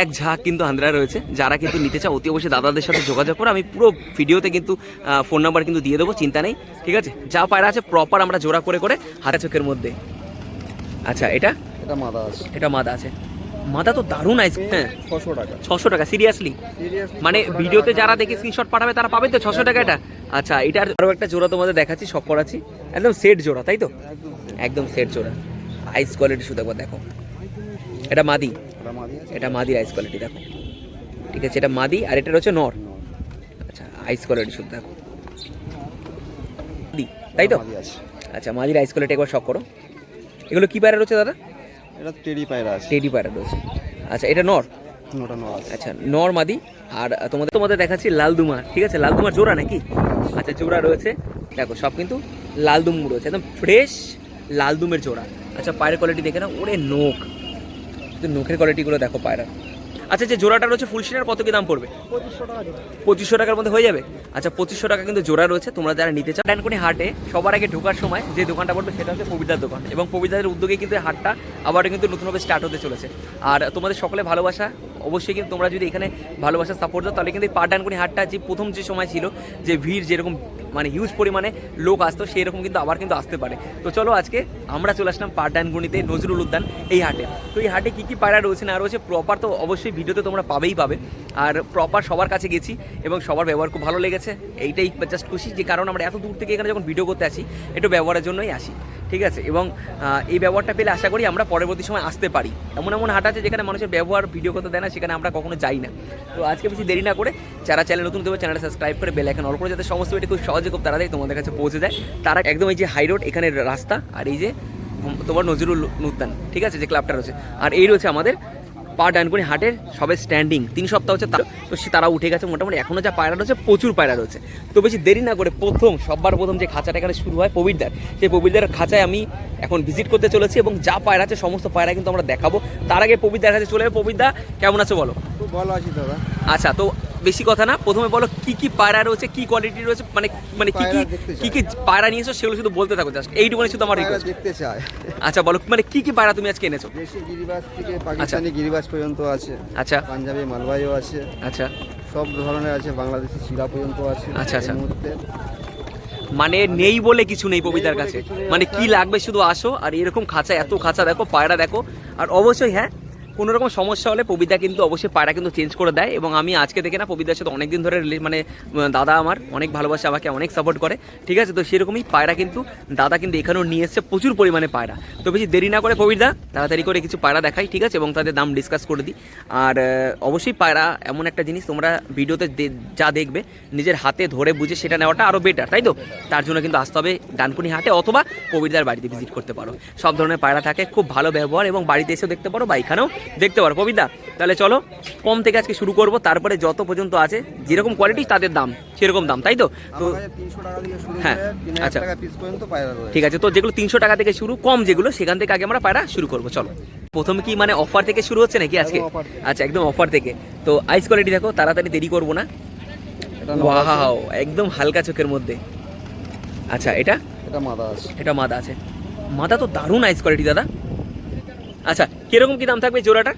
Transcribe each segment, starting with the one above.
এক ঝাঁক কিন্তু আন্দ্রা রয়েছে। যারা কিন্তু নিতে চাও অতি অবশ্যই দাদাদের সাথে যোগাযোগ করো। আমি পুরো ভিডিওতে কিন্তু ফোন নাম্বার কিন্তু দিয়ে দেবো চিন্তা নেই ঠিক আছে? যা পায়রা আছে প্রপার আমরা জোড়া করে করে হাতে চোখের মধ্যে। আচ্ছা এটা? এটা মাদা আছে। এটা মাদা আছে। মাদা তো দারুণ আইস হ্যাঁ ছশো টাকা। ছশো টাকা সিরিয়াসলি মানে ভিডিওতে যারা দেখে স্ক্রিনশট পাঠাবে তারা পাবে তো ছশো টাকা এটা? আচ্ছা এটার আরও একটা জোড়া তোমাদের দেখাচ্ছি সব করাচ্ছি। একদম সেট জোড়া তাই তো? একদম সেট জোড়া। আইস কোয়ালিটি শুধু একবার দেখো। এটা মাদি। এটা মাদি আইস কোয়ালিটি দেখো। ঠিক আছে এটা মাদি আর এটা হচ্ছে নর। আচ্ছা আইস কোয়ালিটি শুধু দেখো। তাই তো? আচ্ছা মাদির আইস কোয়ালিটি একবার শখ করো। এগুলো কি পায়রা রয়েছে দাদা? এটা টেডি পায়রা আছে। টেডি পায়রা রয়েছে। আচ্ছা এটা নর? আচ্ছা নর মাদি আর তোমাদের তোমাদের দেখাচ্ছি লাল দুমার ঠিক আছে লাল দুমার জোড়া নাকি? আচ্ছা জোড়া রয়েছে। দেখো সব কিন্তু লালদুম রয়েছে একদম ফ্রেশ লালদুমের জোড়া। আচ্ছা পায়ের কোয়ালিটি দেখে না ওরে নোখ। শুধু নখের কোয়ালিটিগুলো দেখো পায়রা। আচ্ছা যে জোড়াটা রয়েছে ফুল সিটার কত কি দাম পড়বে? পঁচিশশো টাকার মধ্যে হয়ে যাবে? আচ্ছা পঁচিশশো টাকা কিন্তু জোড়া রয়েছে, তোমরা যারা নিতে চাও, ডানকুনি হাটে সবার আগে ঢোকার সময় যে দোকানটা পড়বে সেটা হচ্ছে পবিতার দোকান। এবং পবিতাদের উদ্যোগে কিন্তু হাটটা আবারও কিন্তু নতুনভাবে স্টার্ট হতে চলেছে। আর তোমাদের সকলে ভালোবাসা, অবশ্যই কিন্তু তোমরা যদি এখানে ভালোবাসা সাপোর্ট দাও, তাহলে কিন্তু এই পাট ডানকুনি হাটটা যে প্রথম যে সময় ছিল, যে ভিড় যেরকম মানে হিউজ পরিমাণে লোক আসতো সেই রকম কিন্তু আবার কিন্তু আসতে পারে। তো চলো আজকে আমরা চলে আসলাম পাট ডানকুনিতে নজরুল উদ্যান এই হাটে। তো এই হাটে কী কী পায়রা রয়েছে না রয়েছে প্রপার তো অবশ্যই ভিডিওতে তোমরা পাবেই পাবে। আর প্রপার সবার কাছে গেছি এবং সবার ব্যবহার খুব ভালো লেগেছে। এইটাই জাস্ট খুশি যে কারণ আমরা এত দূর থেকে এখানে যখন ভিডিও করতে আসি, একটু ব্যবহারের জন্যই আসি, ঠিক আছে? এবং এই ব্যবহারটা পেলে আশা করি আমরা পরবর্তী সময় আসতে পারি। এমন এমন হাট আছে যেখানে মানুষের ব্যবহার ভিডিও করতে দেয় না, সেখানে আমরা কখনো যাই না। তো আজকে বেশি দেরি না করে যারা চ্যানেল নতুন দেবে চ্যানেলটা সাবস্ক্রাইব করে বেল এখন অল করে যাতে সমস্ত ভিডিও খুব সহজে খুব তাড়াতাড়ি তোমাদের কাছে পৌঁছে যায়। তারা একদম এই যে হাই রোড এখানে রাস্তা আর এই যে তোমার নজরুল উদ্যান ঠিক আছে? যে ক্লাবটা রয়েছে। আর এই রয়েছে আমাদের পা ডানকুনি হাটের সবে স্ট্যান্ডিং তিন সপ্তাহ হচ্ছে তা- তো সে তারা উঠে গেছে মোটামুটি। এখনও যা পায়রা রয়েছে প্রচুর পায়রা রয়েছে। তো বেশি দেরি না করে প্রথম সবার প্রথম যে খাঁচাটা এখানে শুরু হয় পবিরদার সেই পবিরদার খাঁচায় আমি এখন ভিজিট করতে চলেছি এবং যা পায়রা আছে সমস্ত পায়রা কিন্তু আমরা দেখাবো। তার আগে পবিরদার কাছে চলে যাবে পবিরদা কেমন আছো বলো? খুব ভালো আছি দাদা। আচ্ছা তো বেশি কথা না। প্রথমে বলো কি কি পায়রা রয়েছে কি কোয়ালিটি রয়েছে মানে মানে কি কি কি কি পায়রা নিয়েছো সেগুলো শুধু বলতে থাকো জাস্ট এইটুকুনি শুধু আমার রিকোয়েস্ট দেখতে চায়। আচ্ছা বলো মানে কি কি পায়রা তুমি আজকে এনেছো? দেশি গিরিবাজ থেকে পাকিস্তানি গিরিবাজ পর্যন্ত আছে। আচ্ছা। পাঞ্জাবি মালবাইও আছে। আচ্ছা। সব ধরনের আছে বাংলাদেশি শিরা পর্যন্ত আছে আচ্ছা, আচ্ছা। মানে নেই বলে কিছু নেই পবিতার বলে কাছে। মানে আচ্ছা। কি লাগবে শুধু আসো আর এরকম খাঁচা এত খাঁচা দেখো পায়রা দেখো। আর অবশ্যই হ্যাঁ কোনো রকম সমস্যা হলে পবিতা কিন্তু অবশ্যই পায়রা কিন্তু চেঞ্জ করে দেয় এবং আমি আজকে দেখে না পবিতার সাথে অনেক দিন ধরে মানে দাদা আমার, অনেক ভালোবাসে আমাকে, অনেক সাপোর্ট করে, ঠিক আছে? তো সেরকমই পায়রা কিন্তু, দাদা কিন্তু এখানেও নিয়ে এসছে প্রচুর পরিমাণে পায়রা। তো বেশি দেরি না করে পবিতা তাড়াতাড়ি করে কিছু পায়রা দেখাই, ঠিক আছে? এবং তাদের দাম ডিসকাস করে দিই। আর অবশ্যই পায়রা এমন একটা জিনিস তোমরা ভিডিওতে যা দেখবে, নিজের হাতে ধরে বুঝে সেটা নেওয়াটা আরও বেটার তাই তো? তার জন্য কিন্তু আসতে হবে ডানকুনি হাটে অথবা কবিরদার বাড়িতে ভিজিট করতে পারো। সব ধরনের পায়রা থাকে, খুব ভালো ব্যবহার এবং বাড়িতে এসেও দেখতে পারো, বা এখানেও দেখতে পারো। কবিতা তাহলে চলো কম থেকে আজকে শুরু করব তারপরে যত পর্যন্ত আছে যেরকম কোয়ালিটি তাদের দাম সেরকম দাম তাই তো? তো হ্যাঁ, আচ্ছা। ঠিক আছে তো যেগুলো তিনশো টাকা থেকে শুরু কম যেগুলো সেখান থেকে আগে আমরা পায়রা শুরু করব চলো। প্রথমে কি মানে অফার থেকে শুরু হচ্ছে নাকি আজকে। আচ্ছা একদম অফার থেকে। তো আইস কোয়ালিটি দেখো তাড়াতাড়ি দেরি করব না। ওয়াও একদম হালকা চোখের মধ্যে। আচ্ছা এটা? এটা মাদা আছে এটা মাদা আছে। মাদা তো দারুণ আইস কোয়ালিটি দাদা। আচ্ছা কীরকম কি দাম থাকবে জোড়াটা?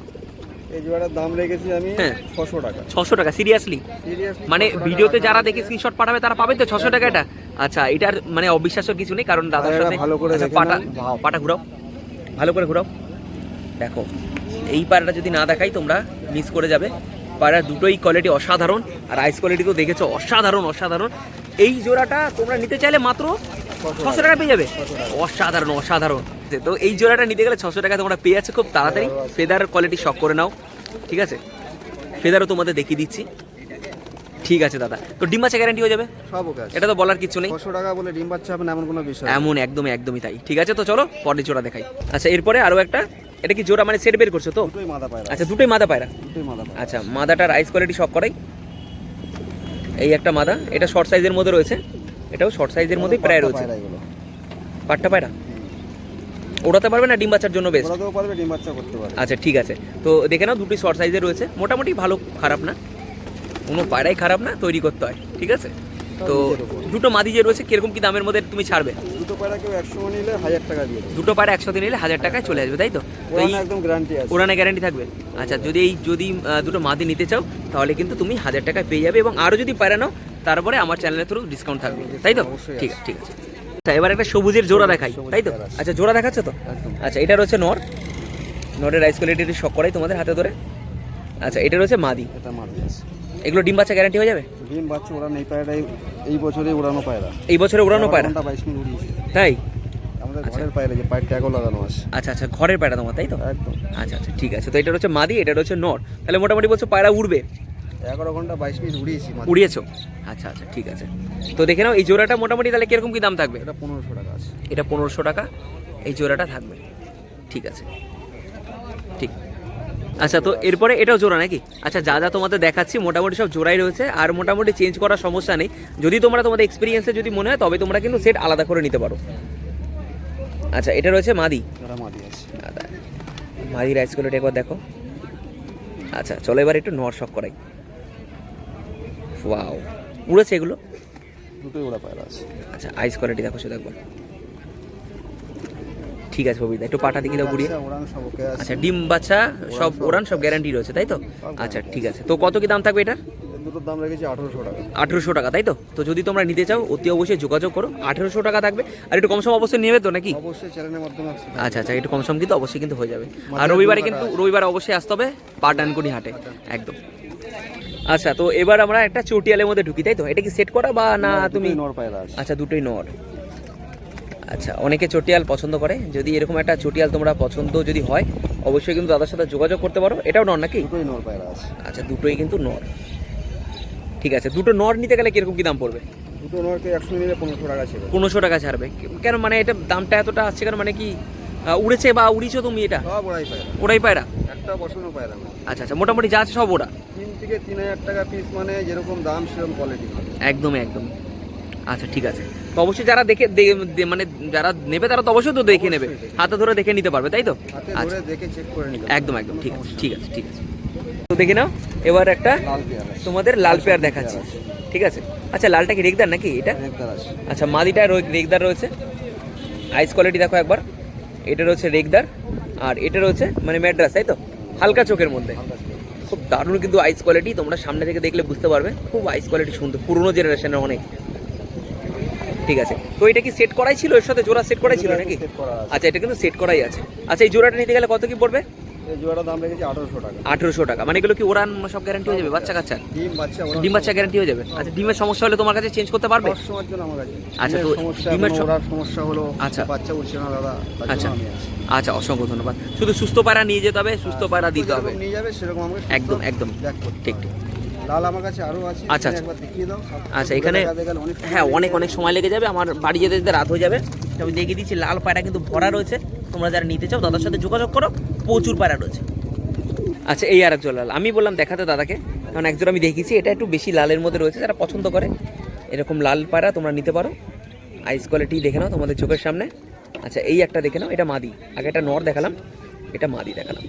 এই জোড়াটার দাম রেখেছি আমি হ্যাঁ। ছশো টাকা। ছশো টাকা সিরিয়াসলি মানে ভিডিওতে যারা দেখে স্ক্রিনশট পাঠাবে তারা পাবে তো ছশো টাকা এটা? আচ্ছা এটার মানে অবিশ্বাস্য কিছু নেই কারণ দাদার সাথে ভালো করে আচ্ছা, পাটা পাটা ঘুরাও। ভালো করে ঘুরাও। দেখো এই পায়রাটা যদি না দেখাই তোমরা মিস করে যাবে। পায়রা দুটোই কোয়ালিটি অসাধারণ আর আইস কোয়ালিটি তো দেখেছ অসাধারণ অসাধারণ। এই জোড়াটা তোমরা নিতে চাইলে মাত্র ছশো টাকা। পেয়ে যাবে। অসাধারণ অসাধারণ। তো এই জোড়াটা নিতে গেলে ছশো টাকা তোমরা পেয়ে যাচ্ছে। খুব তাড়াতাড়ি। ফেদার কোয়ালিটি শখ করে নাও। ঠিক আছে? ফেদারও তোমাদের দেখিয়ে দিচ্ছি। ঠিক আছে দাদা। তো ডিম আছে গ্যারান্টি হয়ে যাবে? সব ওকে এটা তো বলার কিছু নেই। ছশো টাকা বলে ডিম বাচ্চা হবে না এমন কোনো বিষয় এমন একদমই একদমই তাই। ঠিক আছে তো চলো পরের জোড়া দেখাই। আচ্ছা এরপরে আরও একটা। এটা কি জোড়া মানে সেট বের করছ তো? দুটোই মাদা পায়রা। আচ্ছা দুটোই মাদা পায়রা। দুটোই মাদা পায়রা। আচ্ছা মাদাটার আইস কোয়ালিটি সব করাই। এই একটা মাদা। এটা শর্ট সাইজের মধ্যে রয়েছে। এটাও শর্ট সাইজের মধ্যেই প্রায় রয়েছে। পাট্টা পায়রা? ওড়াতে পারবে না? ডিম বাচ্চার জন্য বেস্ট ওরাতেও পারবে ডিম বাচ্চা করতে পারবে। আচ্ছা ঠিক আছে। তো দেখে নাও দুটি শর্ট সাইজের রয়েছে। মোটামুটি ভালো খারাপ না। কোনো পায়রাই খারাপ না তৈরি করতে হয় ঠিক আছে? তো দুটো মাদি যে রয়েছে কীরকম কি দামের মধ্যে তুমি ছাড়বে? দুটো পায়রা কেউ একশো নিলে হাজার টাকা দিয়ে দুটো পাড়া একসাথে নিলে হাজার টাকায় চলে আসবে তাই তো? একদম গ্যারান্টি আছে। উড়ানে গ্যারান্টি থাকবে। আচ্ছা যদি এই যদি দুটো মাদি নিতে চাও তাহলে কিন্তু তুমি হাজার টাকায় পেয়ে যাবে এবং আরও যদি পায়রা নাও তারপরে আমার চ্যানেলের থ্রু ডিসকাউন্ট থাকবে। তাই তো? ঠিক আছে। ঠিক আছে। আচ্ছা এবার একটা সবুজের জোড়া দেখাই তাই তো? আচ্ছা জোড়া দেখাচ্ছ তো? আচ্ছা এটা রয়েছে নর। নরের রাইস কোয়ালিটির শখ করাই তোমাদের হাতে ধরে। আচ্ছা এটা রয়েছে মাদি। এটা আছে এগুলো ডিম বাচ্চা গ্যারান্টি হয়ে যাবে? ডিম বাচ্চা ওড়ানো এই পায়রাটাই এই বছরে উড়ানো পায়রা। এই বছরে উড়ানো পায়রা? বাইশ মিনিট উড়িয়েছে। তাই? আমাদের আচ্ছা। ঘরের পায়রা যে পায়ের ট্যাগও লাগানো আছে। আচ্ছা আচ্ছা ঘরের পায়রা তোমার তাই তো? একদম। আচ্ছা আচ্ছা ঠিক আছে তো এটা হচ্ছে মাদি এটা হচ্ছে নর। তাহলে মোটামুটি বলছো পায়রা উড়বে? এগারো ঘণ্টা বাইশ মিনিট উড়িয়েছি। উড়িয়েছো? আচ্ছা আচ্ছা ঠিক আছে। তো দেখে নাও এই জোড়াটা মোটামুটি তাহলে কীরকম কি দাম থাকবে? এটা পনেরোশো টাকা আছে। এটা পনেরোশো টাকা এই জোড়াটা থাকবে। ঠিক আছে। ঠিক। আচ্ছা তো এরপরে এটাও জোড়া নাকি? আচ্ছা যা যা তোমাদের দেখাচ্ছি মোটামুটি সব জোড়াই রয়েছে আর মোটামুটি চেঞ্জ করার সমস্যা নেই। যদি তোমরা তোমাদের এক্সপিরিয়েন্সে যদি মনে হয় তবে তোমরা কিন্তু সেট আলাদা করে নিতে পারো। আচ্ছা এটা রয়েছে মাদি। মাদি রাইস কোয়ালিটি একবার দেখো। আচ্ছা চলো এবার একটু নর শক করাই। ওয়াও উড়েছে এগুলো? দুটোই ওরা পায়রা আছে। আচ্ছা আইস কোয়ালিটি দেখো শুধু একবার। ঠিক আছে ববিদা একটু পাটা দেখি দাও ঘুরিয়ে। বাচ্চা সব ওকে আছে। আচ্ছা ডিম বাচ্চা সব ওরান সব গ্যারান্টি রয়েছে তাই তো? আচ্ছা ঠিক আছে তো কত কি দাম থাকবে এটার? দুটোর দাম রেখেছি আঠারোশো টাকা। আঠেরোশো টাকা তাই তো? তো যদি তোমরা নিতে চাও অতি অবশ্যই যোগাযোগ করো। আঠেরোশো টাকা থাকবে। আর একটু কম সম অবশ্যই নেবে তো নাকি? অবশ্যই চ্যানেলের মাধ্যমে আছে আচ্ছা আচ্ছা একটু কম সম কিন্তু অবশ্যই কিন্তু হয়ে যাবে। আর রবিবারে কিন্তু রবিবার অবশ্যই আসতে হবে পাটানকুনি হাটে। একদম। আচ্ছা তো এবার আমরা একটা চটিয়ালের মধ্যে ঢুকি তাই তো? এটা কি সেট করা বা না তুমি নর পায়রা আচ্ছা দুটোই নর। আচ্ছা অনেকে চটিয়াল পছন্দ করে। যদি এরকম একটা চটিয়াল তোমরা পছন্দ যদি হয় অবশ্যই কিন্তু দাদার সাথে যোগাযোগ করতে পারো। এটাও নর নাকি? দুটোই নর পায়রা আছে। আচ্ছা দুটোই কিন্তু নর। ঠিক আছে দুটো নর নিতে গেলে কীরকম কি দাম পড়বে? দুটো নরকে একশো নিলে পনেরোশো টাকা ছিল পনেরোশো টাকা ছাড়বে। কেন মানে এটা দামটা এতটা আসছে কেন? মানে কি উড়েছে বা উড়িছো তুমি এটা? সব ওরাই পায়রা। ওরাই পায়রা? একটা বসানো পায়রা না। আচ্ছা আচ্ছা মোটামুটি যা আছে সব ওরা তিন থেকে তিন হাজার টাকা পিস মানে যেরকম দাম সেরকম কোয়ালিটি একদমই একদম আচ্ছা ঠিক আছে। তো অবশ্যই যারা দেখে মানে যারা নেবে তারা তো অবশ্যই তো দেখে নেবে। হাতে ধরে দেখে নিতে পারবে তাই তো? আচ্ছা। দেখে চেক করে নিতে একদম একদম ঠিক আছে ঠিক আছে ঠিক আছে। তো দেখে নাও এবার একটা তোমাদের লাল পেয়ার দেখাচ্ছি। ঠিক আছে। আচ্ছা লালটা কি রেগদার নাকি এটা? আচ্ছা মাদিটা রেগদার রয়েছে। আইস কোয়ালিটি দেখো একবার। এটা রয়েছে রেগদার আর এটা রয়েছে মানে ম্যাড্রাস তাই তো? হালকা চোখের মধ্যে। খুব দারুণ কিন্তু আইস কোয়ালিটি তোমরা সামনে থেকে দেখলে বুঝতে পারবে। খুব আইস কোয়ালিটি সুন্দর পুরোনো জেনারেশনের অনেক। ঠিক আছে। তো এটা কি সেট করাই ছিল? এর সাথে জোড়া সেট করাই ছিল নাকি? আচ্ছা এটা কিন্তু সেট করাই আছে। আচ্ছা এই জোড়াটা নিতে গেলে কত কি পড়বে? দাম রেখেছি আঠারোশো টাকা। আঠেরোশো টাকা। মানে এগুলো কি ওরান সব গ্যারান্টি হয়ে যাবে? বাচ্চা কাচ্চা? ডিম বাচ্চা ডিম বাচ্চা গ্যারান্টি হয়ে যাবে? আচ্ছা ডিমের সমস্যা হলে তোমার কাছে চেঞ্জ করতে পারবে? সব জন্য আমার কাছে। আচ্ছা, ডিমের তো সমস্যা ডিমের ওরার সমস্যা হলো আচ্ছা। বাচ্চা উঠছে না দাদা আচ্ছা। আচ্ছা অসংখ্য ধন্যবাদ। শুধু সুস্থ পায়রা নিয়ে যেতে হবে সুস্থ পায়রা দিতে হবে। নিয়ে যাবে সেরকম আমাকে একদম, একদম। ঠিক, ঠিক। লাল আমার কাছে আরও আছে আচ্ছা, আচ্ছা। আচ্ছা এখানে হ্যাঁ অনেক অনেক সময় লেগে যাবে। আমার বাড়ি যেতে যেতে রাত হয়ে যাবে। আমি দেখিয়ে দিচ্ছি লাল পায়রা কিন্তু ভরা রয়েছে। তোমরা যারা নিতে চাও দাদার সাথে যোগাযোগ করো। প্রচুর পায়রা রয়েছে। আচ্ছা এই আর একজন লাল। আমি বললাম, দেখাতে দাদাকে। কারণ একজন আমি দেখেছি এটা একটু বেশি লালের মধ্যে রয়েছে, যারা পছন্দ করে। এরকম লাল পায়রা তোমরা নিতে পারো। আইস কোয়ালিটি দেখে নাও তোমাদের চোখের সামনে। আচ্ছা এই একটা দেখে নাও, এটা মাদি। আগে একটা নর দেখালাম, এটা মাদি দেখালাম।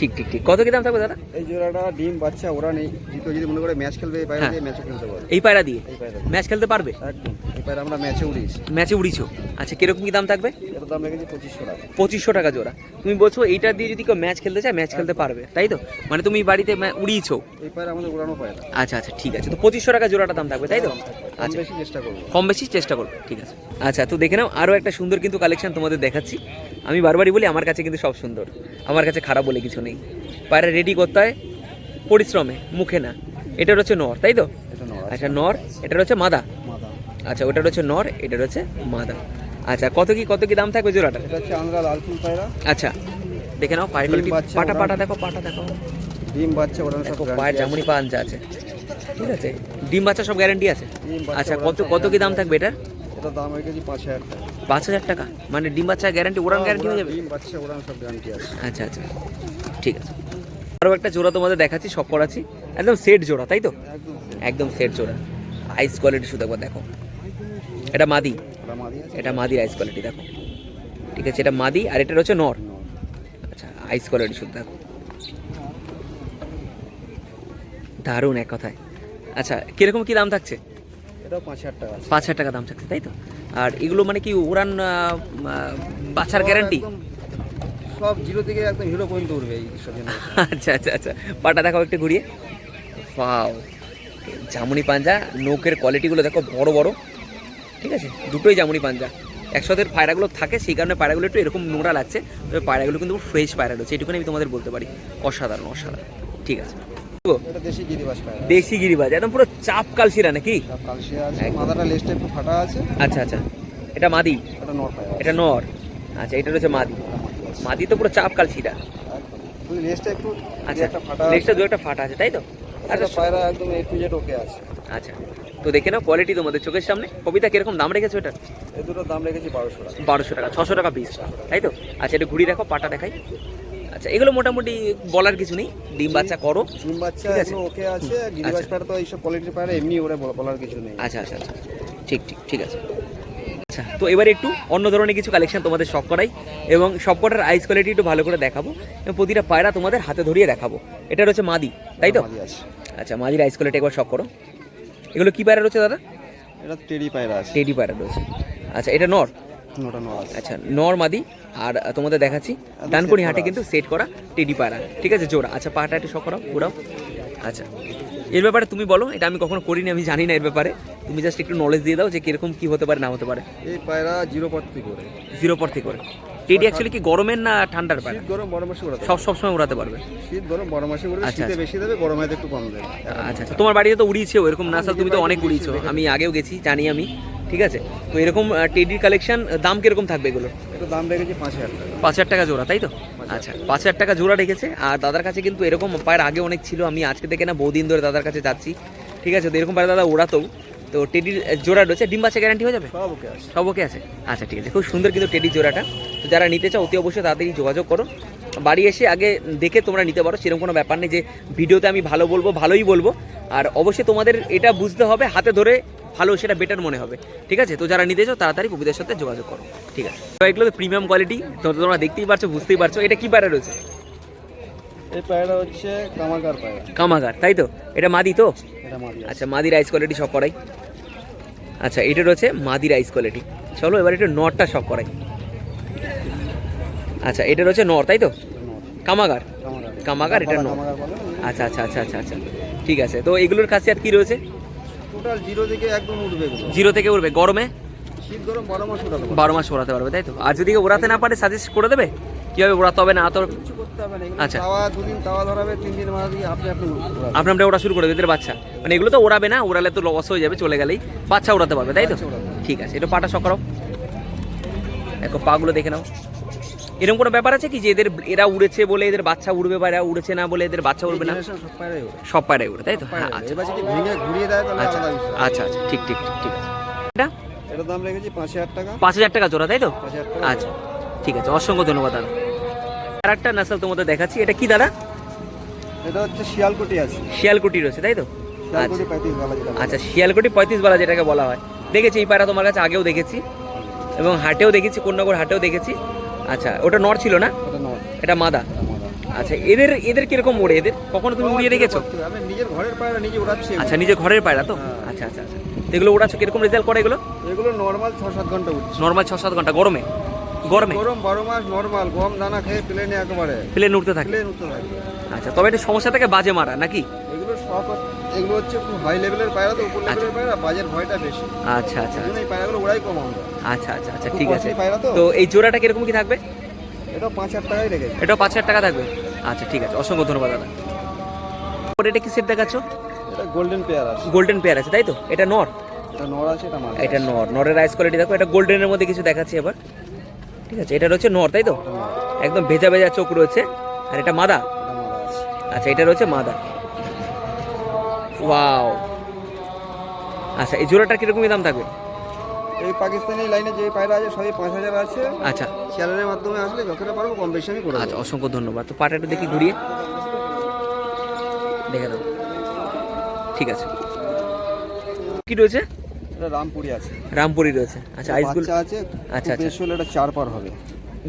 ঠিক ঠিক ঠিক। কত কি দাম থাকবে দাদা? এই জোড়াটা ডিম বাচ্চা ওরা নেই। কেউ যদি মনে করে ম্যাচ খেলবে এই বাইরে হ্যাঁ। দিয়ে ম্যাচে খেলতে পারবে। এই পায়রা দিয়ে? ম্যাচ খেলতে পারবে? একদম। এই বাইরে আমরা ম্যাচে উড়িয়েছি। ম্যাচে উড়িছো আচ্ছা কীরকম কি দাম থাকবে? এর দাম রেখেছি পঁচিশশো টাকা। পঁচিশশো টাকা জোড়া। তুমি বলছো এইটা দিয়ে যদি কেউ ম্যাচ খেলতে চায় ম্যাচ খেলতে পারবে। তাই তো? মানে তুমি বাড়িতে উড়িয়েছো? এই পায়রা আমাদের উড়ানো পায় না আচ্ছা আচ্ছা ঠিক আছে। তো পঁচিশশো টাকা জোড়াটা দাম থাকবে তাই তো? আচ্ছা। বেশি চেষ্টা করব। কম বেশি চেষ্টা করবে ঠিক আছে। আচ্ছা তো দেখে নাও আরও একটা সুন্দর কিন্তু কালেকশন তোমাদের দেখাচ্ছি। আমি বারবারই বলি আমার কাছে কিন্তু সব সুন্দর। আমার কাছে খারাপ বলে কিছু নেই। পায়রা রেডি করতে হয় পরিশ্রমে মুখে না। এটা হচ্ছে নর তাই তো? আচ্ছা। নর এটা হচ্ছে মাদা। আচ্ছা ওটা হচ্ছে নর এটা হচ্ছে মাদা। আচ্ছা কত কি কত কি দাম থাকবে এটা পায়রা। আচ্ছা দেখে নাও পায়ের কোয়ালিটি। পাটা পাটা দেখো পাটা দেখো। ডিম বাচ্চা সব দেখো পায়ের। জামুনি পা আনজা আছে। ঠিক আছে? ডিম বাচ্চা সব গ্যারান্টি আছে? আচ্ছা কত কত কি দাম থাকবে এটা। এটার দাম রেখেছি পাঁচ হাজার টাকা। পাঁচ হাজার টাকা? মানে ডিম বাচ্চা গ্যারান্টি ওরান গ্যারান্টি হয়ে যাবে? ডিম বাচ্চা ওড়ানো সব গ্যারান্টি আছে। আচ্ছা আচ্ছা। ঠিক আছে। আরও একটা জোড়া তোমাদের দেখাচ্ছি সব করাচ্ছি। একদম সেট জোড়া তাই তো? একদম। সেট জোড়া। আইস কোয়ালিটি শুধু একবার দেখো। এটা মাদি। এটা মাদি আইস কোয়ালিটি দেখো। ঠিক আছে এটা মাদি আর এটা হচ্ছে নর। নর। আচ্ছা আইস কোয়ালিটি শুধু দেখো। দারুণ এক কথায়। আচ্ছা কীরকম কী দাম থাকছে? পাঁচ হাজার টাকা পাঁচ হাজার টাকা দাম থাকছে তাই তো? আর এগুলো মানে কি উড়ান বাছার গ্যারান্টি সব জিরো থেকে একদম হিরো পর্যন্ত উঠবে এই সব আচ্ছা আচ্ছা আচ্ছা। পাটা দেখাও একটু ঘুরিয়ে। পাও জামুনি পাঞ্জা নৌকের কোয়ালিটিগুলো দেখো বড় বড়। ঠিক আছে? দুটোই জামুনি পাঞ্জা। একসাথে পায়রাগুলো থাকে সেই কারণে পায়রাগুলো একটু এরকম নোংরা লাগছে। তবে পায়রাগুলো কিন্তু ফ্রেশ পায়রা রয়েছে। এটুকুনি আমি তোমাদের বলতে পারি। অসাধারণ অসাধারণ। ঠিক আছে? এটা দেশি গিরিবাজ একদম পুরো চাপ কালশিরা নাকি? সব কালশিয়া আছে মাথাটা লেজটা একটু ফাটা আছে। আচ্ছা আচ্ছা। এটা মাদি? এটা নর এটা নর। আচ্ছা এটা রয়েছে মাদি। মাদি তো পুরো চাপ কালশিরা। তুই লেজটা একটু আচ্ছা একটা ফাটা লেজটা দু একটা ফাটা আছে তাই তো? আচ্ছা পায়রা একদম এ টু জেড ওকে আছে। আচ্ছা। তো দেখে নাও কোয়ালিটি তোমাদের চোখের সামনে। কবিতা কীরকম দাম রেখেছো এটা? দুটোর দাম রেখেছি বারোশো টাকা। বারোশো টাকা ছশো টাকা পিস তাই তো? আচ্ছা এটা ঘুরি দেখো পাটা দেখাই। আচ্ছা এগুলো মোটামুটি বলার কিছু নেই। ডিম বাচ্চা করো। ডিম বাচ্চা। ওকে আছে গিরিবাস আচ্ছা। পায়রা তো এইসব কোয়ালিটির পায়রা এমনি ওরা বল- বলার কিছু নেই। আচ্ছা আচ্ছা আচ্ছা ঠিক ঠিক ঠিক আছে। আচ্ছা তো এবারে একটু অন্য ধরনের কিছু কালেকশন তোমাদের শখ করাই এবং সবকটার আইস কোয়ালিটি একটু ভালো করে দেখাবো এবং প্রতিটা পায়রা তোমাদের হাতে ধরিয়ে দেখাবো। এটা রয়েছে মাদি তাই তো? আচ্ছা মাদির আইস কোয়ালিটি একবার শখ করো। এগুলো কী পায়রা রয়েছে দাদা? এটা টেডি পায়রা আছে। টেডি পায়রা রয়েছে। আচ্ছা এটা নর? নর আচ্ছা নর মাদি আর তোমাদের দেখাচ্ছি। ডানকুনি হাটে কিন্তু সেট করা টেডি পায়রা। ঠিক আছে জোড়া। আচ্ছা পাটা একটু শখ করাও পুরাও আচ্ছা এর ব্যাপারে তুমি বলো এটা আমি কখনো করিনি আমি জানি না এর ব্যাপারে। তুমি জাস্ট একটু নলেজ দিয়ে দাও যে কীরকম কি হতে পারে না হতে পারে। এই পায়রা জিরো পত্তি করে। জিরো পর থেকে করে। টেডি অ্যাকচুয়ালি কি গরমের না ঠান্ডার শীত গরম বড় মাসে উড়াতে সব সব সময় উড়াতে পারবে? শীত গরম বড় মাসে উড়বে আচ্ছা, শীতে আচ্ছা। বেশি দেবে গরমে একটু কম দেবে। আচ্ছা আচ্ছা। তোমার বাড়িতে তো উড়িয়েছেও এরকম না স্যার তুমি তো অনেক উড়িয়েছো। আমি আগেও গেছি জানি আমি ঠিক আছে? তো এরকম টেডির কালেকশন দাম কীরকম থাকবে এগুলো? এটা দাম রেখেছি পাঁচ হাজার টাকা। পাঁচ হাজার টাকা জোড়া তাই তো? আচ্ছা পাঁচ হাজার টাকা জোড়া রেখেছে আর দাদার কাছে কিন্তু এরকম পায়ের আগে অনেক ছিল আমি আজকে থেকে না বহুদিন ধরে দাদার কাছে যাচ্ছি ঠিক আছে? তো এরকম পায়ের দাদা ওড়াতেও তো টেডির জোড়া রয়েছে ডিম বাচ্চা গ্যারান্টি হয়ে যাবে? সব ওকে আছে। সব ওকে আছে? আচ্ছা ঠিক আছে। খুব সুন্দর কিন্তু টেডির জোড়াটা। তো যারা নিতে চাও অতি অবশ্যই তাড়াতাড়ি যোগাযোগ করো। বাড়ি এসে আগে দেখে তোমরা নিতে পারো সেরকম কোনো ব্যাপার নেই যে ভিডিওতে আমি ভালো বলব ভালোই বলব। আর অবশ্যই তোমাদের এটা বুঝতে হবে হাতে ধরে ভালো সেটা বেটার মনে হবে। ঠিক আছে? তো যারা নিতে চাও তাড়াতাড়ি কবিদের সাথে যোগাযোগ করো। ঠিক আছে? তো এগুলো তো প্রিমিয়াম কোয়ালিটি তো তোমরা দেখতেই পারছ বুঝতেই পারছ। এটা কি পায়রা রয়েছে? এই পায়রা হচ্ছে কামাকার পায়রা। কামাগার তাই তো? এটা মাদি তো? এটা মাদি আচ্ছা মাদির আইস কোয়ালিটি সব করাই। আচ্ছা এটা রয়েছে মাদির আইস কোয়ালিটি চলো এবার একটু নরটা সব করাই। আচ্ছা এটা রয়েছে নর তাই তো? কামাগার। কামাগার এটা নর। আচ্ছা আচ্ছা আচ্ছা আচ্ছা আচ্ছা। ঠিক আছে তো এগুলোর কাছে আর কি রয়েছে? টোটাল জিরো থেকে একদম উঠবে জিরো থেকে উঠবে। গরমে? শীত গরম বারো মাস। বারো মাস ওড়াতে পারবে তাই তো? আর যদি ওড়াতে না পারে সাজেস্ট করে দেবে? কীভাবে ওড়াতে হবে না? তো কিছু করতে হবে না আচ্ছা। তাওয়া দুদিন তাওয়া ধরাবে তিন দিন মারা দিয়ে আপনি আপনি। আপনি আমরা ওরা শুরু করে দেবে বাচ্চা। মানে এগুলো তো ওড়াবে না ওড়ালে তো লস হয়ে যাবে চলে গেলেই বাচ্চা ওড়াতে পারবে তাই তো? ঠিক আছে এটা পাটা সকারও দেখো পাগুলো দেখে নাও। এরকম কোনো ব্যাপার আছে কি যে এদের এরা উড়েছে বলে এদের বাচ্চা উড়বে বা এরা উড়েছে না বলে এদের বাচ্চা উড়বে না? সব পায়রাই। উড়ে তাই তো? হ্যাঁ। আচ্ছা। আচ্ছা আচ্ছা আচ্ছা ঠিক ঠিক ঠিক ঠিক আছে। এটা দাম রেখেছি পাঁচ হাজার টাকা। পাঁচ হাজার টাকা জোড়া তাই তো? আচ্ছা। ঠিক আছে অসংখ্য ধন্যবাদ দাদা। আর একটা নাসাল তোমাদের দেখাচ্ছি এটা কি দাদা? এটা হচ্ছে শিয়ালকুটি আছে। শিয়ালকুটি রয়েছে তাই তো? বলে। আচ্ছা শিয়ালকুটি পঁয়ত্রিশ বেলা যেটাকে বলা হয়। দেখেছি এই পায়রা তোমার কাছে আগেও দেখেছি এবং হাটেও দেখেছি কোন্নগর হাটেও দেখেছি। আচ্ছা ওটা নর ছিল না? এটা মাদা। আচ্ছা এদের এদের কীরকম ওড়ে? এদের কখনো তুমি উড়িয়ে দেখেছ? আমি নিজের ঘরের পায়রা নিজে উড়াচ্ছি আচ্ছা নিজের ঘরের পায়রা তো? হ্যাঁ। আচ্ছা আচ্ছা আচ্ছা। এগুলো ওড়াচ্ছ কীরকম রেজাল্ট করে এগুলো? এগুলো নর্মাল ছ সাত ঘণ্টা উঠছে নর্মাল ছ সাত ঘণ্টা গরমে? গরমে? গরম বারো মাস নর্মাল গম দানা খেয়ে প্লেনে একেবারে। প্লেন উঠতে থাকে? প্লেন উঠতে থাকে। আচ্ছা তবে এটা সমস্যা থাকে বাজে মারা নাকি? এগুলো সব এগুলো হচ্ছে খুব হাই লেভেলের পায়রা তো উপর লেভেলের পায়রা বাজের ভয়টা বেশি। আচ্ছা আচ্ছা এই পায়রাগুলো ওড়াই কম আমরা। আচ্ছা আচ্ছা আচ্ছা ঠিক আছে। তো। এই জোড়াটা কীরকম কি থাকবে? এটা পাঁচ হাজার টাকাই রেখেছে। এটাও পাঁচ হাজার টাকা থাকবে? আচ্ছা ঠিক আছে অসংখ্য ধন্যবাদ দাদা। এটা কি সেট দেখাচ্ছ? এটা গোল্ডেন পেয়ার আছে। গোল্ডেন পেয়ার আছে তাই তো? এটা নর? এটা নর আছে এটা এটা নর নরের রাইস কোয়ালিটি দেখো এটা গোল্ডেনের মধ্যে কিছু দেখাচ্ছি এবার। ঠিক আছে এটা রয়েছে নর তাই তো? একদম ভেজা ভেজা চোখ রয়েছে। আর এটা মাদা? আচ্ছা এটা রয়েছে মাদা। ওয়াও। আচ্ছা এই জোড়াটার কিরকমই দাম থাকবে? এই পাকিস্তানি লাইনে যে পায়রা আছে সবই পাঁচ হাজার আছে। আচ্ছা। চ্যানেলের মাধ্যমে আসলে যতটা পারব কম বেশি আমি করে আচ্ছা অসংখ্য ধন্যবাদ। তো পাটাটা দেখি ঘুরিয়ে। দেখে দাও ঠিক আছে। কি রয়েছে? এটা রামপুরি আছে। রামপুরি রয়েছে। আচ্ছা আইসগুলো আছে আচ্ছা, আচ্ছা। বেশি হলে এটা চার পার হবে।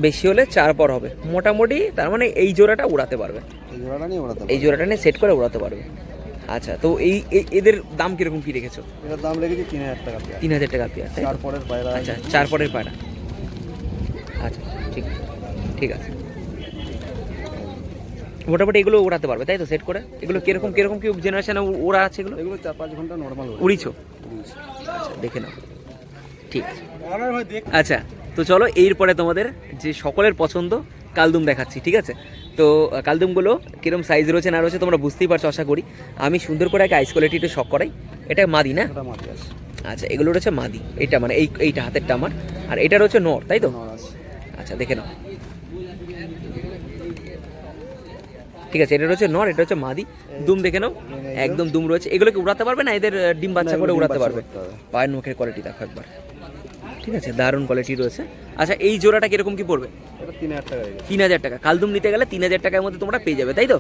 বেশি হলে চার পর হবে। মোটামুটি তার মানে এই জোড়াটা উড়াতে পারবে। এই জোড়াটা নিয়ে ওড়াতে এই জোড়াটা নিয়ে সেট করে উড়াতে পারবে। আচ্ছা তো এই এদের দাম কীরকম কি রেখেছো? এটার দাম রেখেছি তিন হাজার টাকা তিন হাজার টাকা পেয়ার চার পরের পায়রা আচ্ছা চার পরের পায়রা। আচ্ছা ঠিক ঠিক আছে। মোটামুটি এগুলো ওড়াতে পারবে তাই তো সেট করে? এগুলো কীরকম কীরকম কি জেনারেশনে ওরা আছে এগুলো? এগুলো চার পাঁচ ঘণ্টা নর্মাল উড়িছো? দেখে নাও। ঠিক আচ্ছা তো চলো এরপরে তোমাদের যে সকলের পছন্দ কালদুম দেখাচ্ছি ঠিক আছে? তো কালদুমগুলো কিরম সাইজ রয়েছে না রয়েছে তোমরা বুঝতেই পারছ আশা করি। আমি সুন্দর করে একটা আইস কোয়ালিটি একটু শখ করাই। এটা মাদি না? আচ্ছা এগুলো রয়েছে মাদি। এটা মানে এই এইটা হাতেরটা আমার। আর এটা রয়েছে নর তাই তো? আচ্ছা দেখে নাও। ঠিক আছে এটা রয়েছে নর এটা হচ্ছে মাদি। দুম দেখে নাও একদম দুম রয়েছে। এগুলোকে উড়াতে পারবে না? এদের ডিম বাচ্চা করে উড়াতে পারবে। পায়ের মুখের কোয়ালিটি দেখো একবার। ঠিক আছে দারুণ কোয়ালিটি রয়েছে। আচ্ছা এই জোড়াটা কীরকম কি পড়বে? তিন হাজার টাকা কালদুম নিতে গেলে তিন হাজার টাকার মধ্যে তোমরা পেয়ে যাবে তাই তো?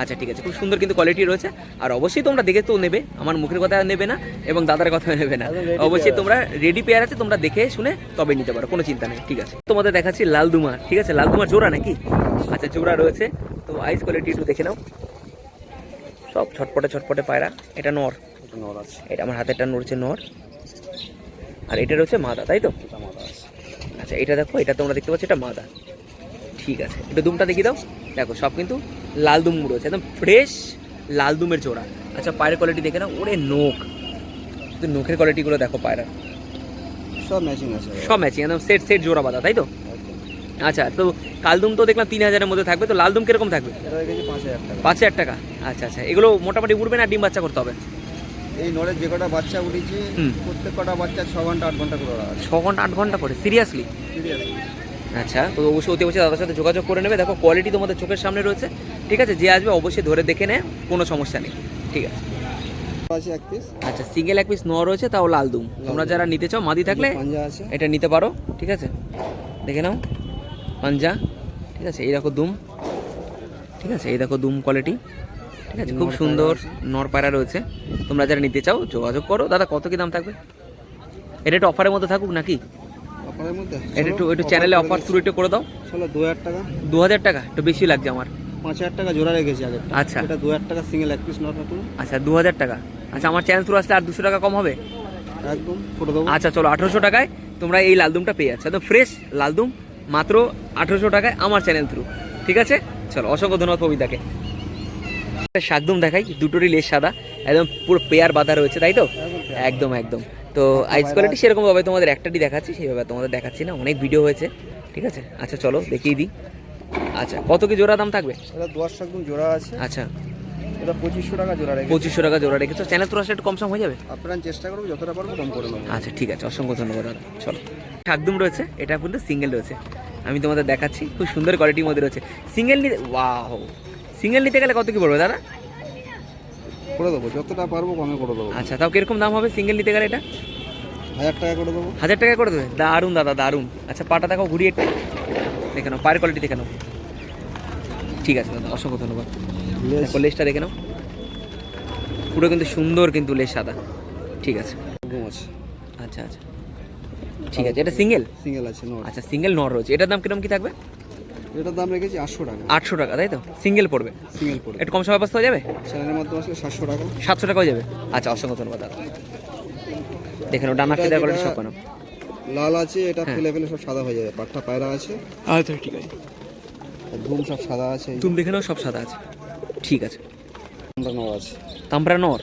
আচ্ছা ঠিক আছে খুব সুন্দর কিন্তু কোয়ালিটি রয়েছে। আর অবশ্যই তোমরা দেখে তো নেবে আমার মুখের কথা নেবে না এবং দাদার কথা নেবে না। অবশ্যই তোমরা রেডি পেয়ার আছে তোমরা দেখে শুনে তবে নিতে পারো কোনো চিন্তা নেই ঠিক আছে। তোমাদের দেখাচ্ছি লাল দুমার ঠিক আছে লাল দুমার জোড়া নাকি? আচ্ছা জোড়া রয়েছে। তো আইস কোয়ালিটি একটু দেখে নাও। সব ছটপটে ছটপটে পায়রা। এটা নর। নর আছে। এটা আমার হাতেরটা নড়ছে নর আর এটা রয়েছে মাদা তাই তো? আচ্ছা এটা দেখো এটা তোমরা দেখতে পাচ্ছ এটা মাদা। ঠিক আছে এটা দুমটা দেখিয়ে দাও। দেখো সব কিন্তু লাল দুম রয়েছে একদম ফ্রেশ লাল দুমের জোড়া। আচ্ছা পায়ের কোয়ালিটি দেখে নাও। ওরে নোখ। তো নখের কোয়ালিটিগুলো দেখো পায়রা সব ম্যাচিং আছে। সব ম্যাচিং একদম সেট সেট জোড়া বাঁধা তাই তো। আচ্ছা তো কালদুম তো দেখলাম তিন হাজারের মধ্যে থাকবে তো লালদুম কীরকম থাকবে? পাঁচ হাজার টাকা। আচ্ছা আচ্ছা এগুলো মোটামুটি উঠবে না ডিম বাচ্চা করতে হবে? এই নরের যে কটা বাচ্চা উঠেছে। প্রত্যেক কটা বাচ্চা ছ ঘণ্টা আট ঘণ্টা করে ছ ঘণ্টা আট ঘণ্টা করে? সিরিয়াসলি আচ্ছা তো অবশ্যই অতি অবশ্যই দাদার সাথে যোগাযোগ করে নেবে। দেখো কোয়ালিটি তোমাদের চোখের সামনে রয়েছে। ঠিক আছে যে আসবে অবশ্যই ধরে দেখে নেয় কোনো সমস্যা নেই। ঠিক আছে। আচ্ছা সিঙ্গেল এক পিস নোয়া রয়েছে তাও লাল দুম তোমরা যারা নিতে চাও মাদি থাকলে এটা নিতে পারো। ঠিক আছে দেখে নাও। পাঞ্জা ঠিক আছে? এই দেখো দুম ঠিক আছে? এই দেখো দুম কোয়ালিটি ঠিক আছে? খুব সুন্দর পায়রা নর পায়রা রয়েছে। তোমরা যারা নিতে চাও যোগাযোগ করো। দাদা কত কি দাম থাকবে? এটা একটু অফারের মধ্যে থাকুক নাকি? অফারের মধ্যে? এটা একটু একটু চ্যানেলে অফার শুরু একটু করে দাও। চলো দু হাজার টাকা। দু হাজার টাকা? একটু বেশি লাগছে আমার। পাঁচ হাজার টাকা জোড়া রেখেছি আচ্ছা। এটা দু হাজার টাকা সিঙ্গেল এক পিস নট আচ্ছা দু হাজার টাকা। আচ্ছা আমার চ্যানেল থ্রু আসলে আর দুশো টাকা কম হবে? একদম আচ্ছা চলো আঠেরোশো টাকায় তোমরা এই লালদুমটা পেয়ে যাচ্ছ। একদম ফ্রেশ লালদুম মাত্র আঠেরোশো টাকায় আমার চ্যানেল থ্রু ঠিক আছে? চলো অসংখ্য ধন্যবাদ কবিতাকে শাকদুম দেখাই দুটোরই লেস সাদা একদম পুরো পেয়ার বাঁধা রয়েছে তাই তো? একদম একদম। তো আইস কোয়ালিটি সেরকমভাবে তোমাদের একটাটি দেখাচ্ছি সেইভাবে তোমাদের দেখাচ্ছি না অনেক ভিডিও হয়েছে। ঠিক আছে? আচ্ছা চলো দেখিয়ে দিই। আচ্ছা কত কি জোড়া দাম থাকবে? এটা দশ একদম জোড়া আছে। আচ্ছা। এটা পঁচিশশো টাকা জোড়া পঁচিশশো টাকা জোড়া রেখেছো। চ্যানেল আসলে একটু কম সম হয়ে যাবে? আপনারা চেষ্টা করব যতটা পারব কম করে নেব। আচ্ছা ঠিক আছে অসংখ্য ধন্যবাদ চলো। শাকদুম রয়েছে এটা কিন্তু সিঙ্গেল রয়েছে। আমি তোমাদের দেখাচ্ছি খুব সুন্দর কোয়ালিটির মধ্যে রয়েছে। সিঙ্গেল নিতে ওয়াও সিঙ্গেল নিতে গেলে কত কি পড়বে দাদা? করে দেবো যতটা পারব কমে করে দেবো। আচ্ছা তাও কীরকম দাম হবে সিঙ্গেল নিতে গেলে এটা? হাজার টাকা করে দেবো। হাজার টাকা করে দেবে? দারুণ দাদা দারুণ। আচ্ছা পাটা দেখো ঘুরিয়ে একটু। দেখে নাও পায়ের কোয়ালিটি দেখে নাও। ঠিক আছে দাদা অসংখ্য ধন্যবাদ। লেস। লেসটা দেখে নাও। পুরো কিন্তু সুন্দর কিন্তু লেস সাদা। ঠিক আছে। আচ্ছা আচ্ছা। ঠিক আছে এটা সিঙ্গেল সিঙ্গেল আছে নট আচ্ছা সিঙ্গেল নর রয়েছে। এটার দাম কীরকম কি থাকবে? এটার দাম রেখেছি আটশো টাকা। আটশো টাকা তাই তো? সিঙ্গেল পড়বে। সিঙ্গেল করে একটু কম সময় ব্যবস্থা হয়ে যাবে? চ্যানেলের মাধ্যমে আসলে সাতশো টাকা। সাতশো টাকা হয়ে যাবে। আচ্ছা অসংখ্য ধন্যবাদ দাদা। দেখে নাও ডানা এটা কোয়ালিটি সব বানাও লাল আছে এটা হ্যাঁ। ফেলে ফেলে সব সাদা হয়ে যাবে। পাটটা পায়রা আছে। আচ্ছা ঠিক আছে। ঘুম সব সাদা আছে। তুমি দেখে নাও সব সাদা আছে। ঠিক আছে। আমরা নর আছে। তাম্পরা নর?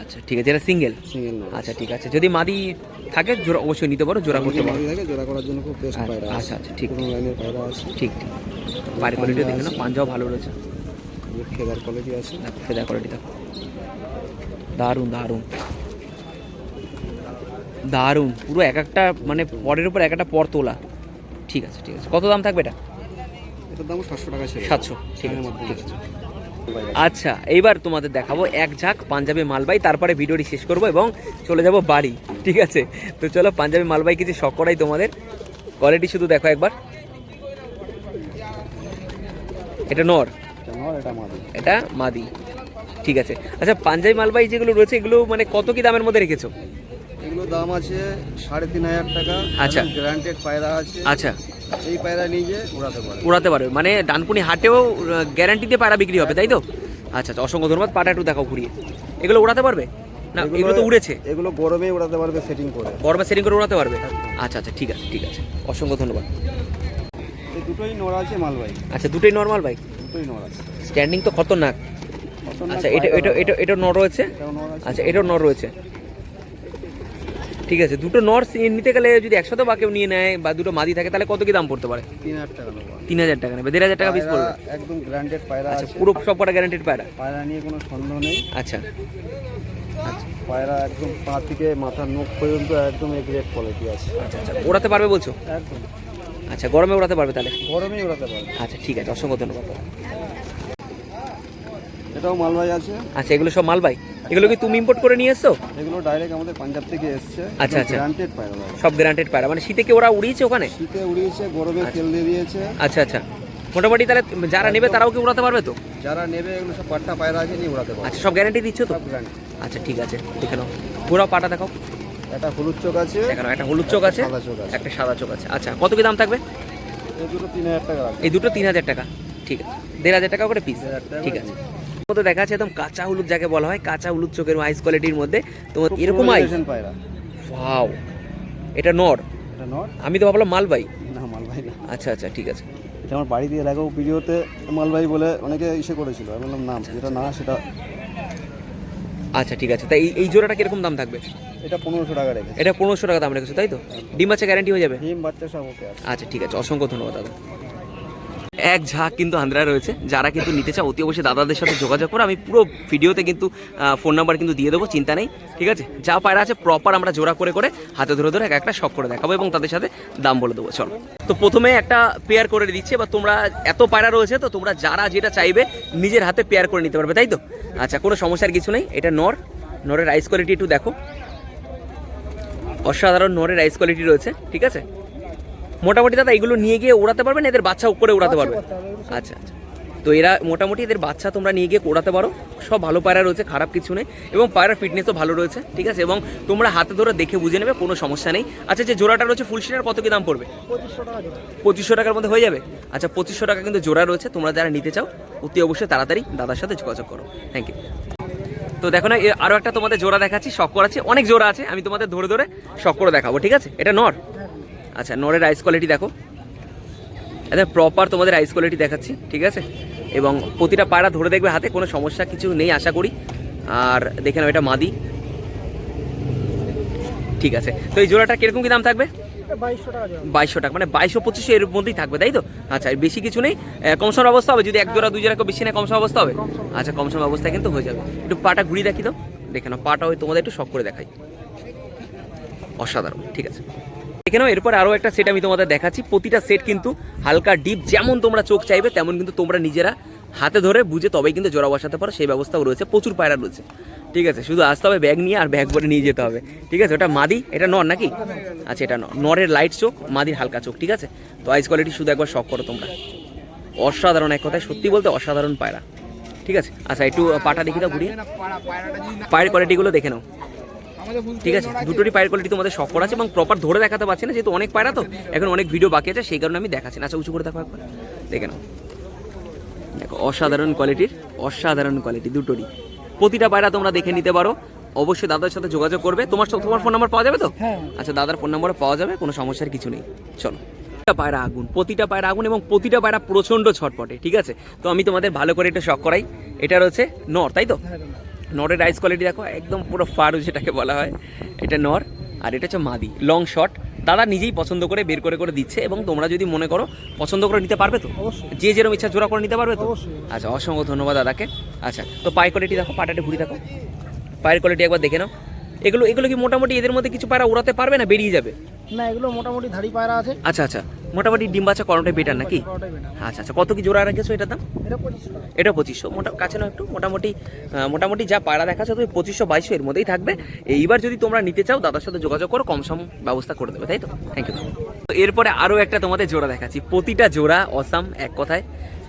আচ্ছা ঠিক আছে এটা সিঙ্গেল সিঙ্গেল আচ্ছা ঠিক আছে। যদি মাদি থাকে জোড়া অবশ্যই নিতে পারো জোড়া করতে পারো। থাকে জোড়া করার জন্য খুব বেস্ট আচ্ছা, পায়রা আচ্ছা, আচ্ছা, ঠিক। পুরো লাইনের পায়রা আছে। ঠিক ঠিক। পায়ের কোয়ালিটি দেখে নাও পাঞ্জাও ভালো রয়েছে। ফেদার কোয়ালিটি আছে। দেখো ফেদার কোয়ালিটি দেখো দারুণ দারুণ। দারুণ। পুরো এক একটা মানে পরের উপর এক একটা পর তোলা। ঠিক আছে ঠিক আছে। কত দাম থাকবে এটা? এটার দাম সাতশো টাকা সাতশো ঠিক আছে ঠিক আছে। আচ্ছা এইবার তোমাদের দেখাবো এক ঝাঁক পাঞ্জাবি মালবাই তারপরে ভিডিওটি শেষ করব এবং চলে যাব বাড়ি ঠিক আছে? তো চলো পাঞ্জাবি মালবাই কিছু শখ করাই তোমাদের। কোয়ালিটি শুধু দেখো একবার। এটা নর? এটা নর এটা মাদি। মাদি ঠিক আছে। আচ্ছা পাঞ্জাবি মালবাই যেগুলো রয়েছে এগুলো মানে কত কি দামের মধ্যে রেখেছো? এগুলো দাম আছে সাড়ে তিন হাজার টাকা। আচ্ছা। গ্রান্টেড পায়রা আছে। আচ্ছা। পায়রা নিয়ে উড়াতে পারে উড়াতে পারবে। মানে ডানপুনি হাটেও গ্যারান্টি দিয়ে পায়রা বিক্রি হবে তাই তো? আচ্ছা আচ্ছা অসংখ্য ধন্যবাদ। পাটা একটু দেখাও ঘুরিয়ে। এগুলো উড়াতে পারবে? না এগুলো তো উড়েছে। এগুলো গরমে উড়াতে পারবে সেটিং করে। গরমে সেটিং করে উড়াতে পারবে? আচ্ছা আচ্ছা ঠিক আছে ঠিক আছে। অসংখ্য ধন্যবাদ। দুটোই নড়া আছে মালবাই আচ্ছা দুটোই নর্মাল বাইক দুটোই নড়া আছে স্ট্যান্ডিং তো খতরনাক। আচ্ছা এটা এটা এটা এটা রয়েছে? নড়া আছে। আচ্ছা এটাও নর রয়েছে। ঠিক আছে দুটো নর নিতে গেলে যদি একসাথে বা কেউ নিয়ে নেয় বা দুটো মাদি থাকে তাহলে কত কি দাম পড়তে পারে? তিন হাজার টাকা তিন হাজার টাকা নেবে দেড় হাজার টাকা পিস পড়বে। একদম গ্র্যান্ডেড পায়রা আচ্ছা আছে। পুরো সব কটা গ্যারান্টিড পায়রা? পায়রা নিয়ে কোনো সন্দেহ নেই। আচ্ছা। আচ্ছা পায়রা একদম পা থেকে মাথার নখ পর্যন্ত একদম এগ্রেড কোয়ালিটি আছে। আচ্ছা আচ্ছা ওড়াতে পারবে বলছো? একদম। আচ্ছা গরমে ওড়াতে পারবে তাহলে? গরমেই উড়াতে পারবে। আচ্ছা ঠিক আছে অসংখ্য ধন্যবাদ। এটাও মালবাই আছে। আচ্ছা এগুলো সব মালবাই এগুলো কি তুমি ইম্পোর্ট করে নিয়ে এসছো? এগুলো ডাইরেক্ট আমাদের পাঞ্জাব থেকে এসছে। আচ্ছা, আচ্ছা। গ্রান্টেড পায়রা সব গ্যারান্টেড পায়রা। মানে শীতে কি ওরা উড়িয়েছে ওখানে? শীতে উড়িয়েছে গরমে তেল দিয়ে দিয়েছে। আচ্ছা আচ্ছা। মোটামুটি তাহলে যারা নেবে তারাও কি উড়াতে পারবে তো? যারা নেবে এগুলো সব পাট্টা পায়রা আছে নিয়ে উড়াতে পারবে। আচ্ছা সব গ্যারান্টি দিচ্ছ তো? আচ্ছা ঠিক আছে। দেখে নাও। পুরো পাটা দেখাও। একটা হলুদ চোখ আছে। দেখে একটা হলুদ চোখ আছে। সাদা চোখ আছে। একটা সাদা চোখ আছে। আচ্ছা কত কি দাম থাকবে? এই দুটো তিন হাজার টাকা এই দুটো তিন হাজার টাকা। ঠিক আছে। দেড় হাজার টাকা করে পিস ঠিক আছে। মতো দেখা যাচ্ছে একদম কাঁচা হলুদ যাকে বলা হয় কাঁচা হলুদ চোখের আইস কোয়ালিটির মধ্যে। তোমার এরকম আইস ওয়াও এটা নর। আমি তো ভাবলাম মালবাই না মালবাই না। আচ্ছা আচ্ছা ঠিক আছে। এটা আমার বাড়ি দিয়ে দেখো ভিডিওতে মালবাই বলে অনেকে ইসে করেছিল। আমি বললাম না যেটা না সেটা আচ্ছা ঠিক আছে। তাই এই- জোড়াটা কীরকম দাম থাকবে? এটা পনেরোশো টাকা রেখেছে। এটা পনেরোশো টাকা দাম রেখেছো তাই তো? ডিম বাচ্চা গ্যারান্টি হয়ে যাবে? ডিম বাচ্চা সব ওকে আছে। আচ্ছা ঠিক আছে। অসংখ্য ধন্যবাদ দাদা। এক ঝাঁক কিন্তু আন্দ্রা রয়েছে। যারা কিন্তু নিতে চাও, অতি অবশ্যই দাদাদের সাথে যোগাযোগ করো। আমি পুরো ভিডিওতে কিন্তু ফোন নাম্বার কিন্তু দিয়ে দেবো, চিন্তা নেই, ঠিক আছে? যা পায়রা আছে প্রপার আমরা জোড়া করে করে হাতে ধরে ধরে এক একটা শখ করে দেখাবো এবং তাদের সাথে দাম বলে দেবো। চলো। তো প্রথমে একটা পেয়ার করে দিচ্ছে বা তোমরা, এত পায়রা রয়েছে, তো তোমরা যারা যেটা চাইবে, নিজের হাতে পেয়ার করে নিতে পারবে, তাই তো? আচ্ছা কোনো সমস্যার কিছু নেই, এটা নর। নরের রাইস কোয়ালিটি একটু দেখো। অসাধারণ নরের রাইস কোয়ালিটি রয়েছে, ঠিক আছে? মোটামুটি দাদা এগুলো নিয়ে গিয়ে ওড়াতে পারবেন? এদের বাচ্চা করে উড়াতে পারবে আচ্ছা আচ্ছা। তো এরা মোটামুটি এদের বাচ্চা তোমরা নিয়ে গিয়ে ওড়াতে পারো। সব ভালো পায়রা রয়েছে খারাপ কিছু নেই। এবং পায়রার ফিটনেসও ভালো রয়েছে ঠিক আছে? এবং তোমরা হাতে ধরে দেখে বুঝে নেবে কোনো সমস্যা নেই। আচ্ছা যে জোড়াটা রয়েছে ফুল শিটার কত কি দাম পড়বে? পঁচিশশো টাকার মধ্যে হয়ে যাবে? আচ্ছা পঁচিশশো টাকা কিন্তু জোড়া রয়েছে তোমরা যারা নিতে চাও অতি অবশ্যই তাড়াতাড়ি দাদার সাথে যোগাযোগ করো। থ্যাংক ইউ তো দেখো না আরও একটা তোমাদের জোড়া দেখাচ্ছি শখ করাচ্ছি। অনেক জোড়া আছে আমি তোমাদের ধরে ধরে শখ করে দেখাবো ঠিক আছে? এটা নর। আচ্ছা নরের রাইস কোয়ালিটি দেখো। আচ্ছা প্রপার তোমাদের রাইস কোয়ালিটি দেখাচ্ছি ঠিক আছে? এবং প্রতিটা পায়রা ধরে দেখবে হাতে কোনো সমস্যা কিছু নেই আশা করি। আর দেখে নাও এটা মাদি। ঠিক আছে। তো এই জোড়াটা কীরকম কি দাম থাকবে? বাইশশো টাকা মানে বাইশশো পঁচিশশো এর মধ্যেই থাকবে তাই তো? আচ্ছা আর বেশি কিছু নেই। আহ, কম সম অবস্থা হবে যদি এক জোড়া দুই জোড়া কেউ বেশি নেই কম সম অবস্থা হবে? আচ্ছা কম সম অবস্থায় কিন্তু হয়ে যাবে। একটু পাটা ঘুরিয়ে দেখি তো। দেখে নাও পাটা ওই তোমাদের একটু শখ করে দেখাই। অসাধারণ ঠিক আছে? দেখে নাও, এরপর আরও একটা সেট আমি তোমাদের দেখাচ্ছি। প্রতিটা সেট কিন্তু হালকা ডিপ যেমন তোমরা চোখ চাইবে, তেমন কিন্তু তোমরা নিজেরা হাতে ধরে বুঝে তবেই কিন্তু জোড়া বসাতে পারো। সেই ব্যবস্থাও রয়েছে, প্রচুর পায়রা রয়েছে। ঠিক আছে, শুধু আসতে হবে ব্যাগ নিয়ে, আর ব্যাগ ভরে নিয়ে যেতে হবে। ঠিক আছে, ওটা মাদি, এটা নর নাকি? আচ্ছা এটা নর। নরের লাইট চোখ, মাদির হালকা চোখ, ঠিক আছে? তো আইস কোয়ালিটি শুধু একবার শখ করো তোমরা। অসাধারণ এক কথায়, সত্যি বলতে অসাধারণ পায়রা। ঠিক আছে? আচ্ছা একটু পাটা দেখি দাও ঘুরিয়ে। পায়ের কোয়ালিটিগুলো দেখে নাও। ঠিক আছে দুটোরই পায়ের কোয়ালিটি তোমাদের শখ করা আছে এবং প্রপার ধরে দেখাতে পারছি না যেহেতু অনেক পায়রা তো এখন অনেক ভিডিও বাকি আছে সেই কারণে আমি দেখাচ্ছি না। আচ্ছা উঁচু করে দেখো একবার। দেখে নাও। দেখো অসাধারণ কোয়ালিটির অসাধারণ কোয়ালিটি দুটোরই। প্রতিটা পায়রা তোমরা দেখে নিতে পারো। অবশ্যই দাদার সাথে যোগাযোগ করবে। তোমার সব- তোমার ফোন নাম্বার পাওয়া যাবে তো? আচ্ছা দাদার ফোন নাম্বার পাওয়া যাবে কোনো সমস্যার কিছু নেই। চলো। প্রতিটা পায়রা আগুন প্রতিটা পায়রা আগুন এবং প্রতিটা পায়রা প্রচণ্ড ছটপটে ঠিক আছে? তো আমি তোমাদের ভালো করে একটু শখ করাই। এটা রয়েছে নর তাই তো? নরের রাইস কোয়ালিটি দেখো একদম পুরো ফারু যেটাকে বলা হয়। এটা নর আর এটা হচ্ছে মাদি। লং শট দাদা নিজেই পছন্দ করে বের করে করে দিচ্ছে এবং তোমরা যদি মনে করো পছন্দ করে নিতে পারবে তো? যে যেরকম ইচ্ছা জোড়া করে নিতে পারবে তো? আচ্ছা অসংখ্য ধন্যবাদ দাদাকে। আচ্ছা তো পায়ের কোয়ালিটি দেখো পাটাটা ঘুরি দেখো। পায়ের কোয়ালিটি একবার দেখে নাও। এগুলো এগুলো কি মোটামুটি এদের মধ্যে কিছু পায়রা উড়াতে পারবে না বেরিয়ে যাবে? না এগুলো মোটামুটি ধাড়ি পায়রা আছে। আচ্ছা আচ্ছা। মোটামুটি ডিম বাচ্চা করানোটাই বেটার নাকি? আচ্ছা আচ্ছা। কত কি জোড়া রেখেছো এটার দাম? এটা পঁচিশশো এটা পঁচিশশো। মোটা কাছে না একটু। মোটামুটি মোটামুটি যা পায়রা দেখাচ্ছে তুমি পঁচিশশো বাইশশো এর মধ্যেই থাকবে। এইবার যদি তোমরা নিতে চাও দাদার সাথে যোগাযোগ করো কম সম ব্যবস্থা করে দেবে তাই তো? থ্যাংক ইউ তো এরপরে আরও একটা তোমাদের জোড়া দেখাচ্ছি। প্রতিটা জোড়া অসাম এক কথায়।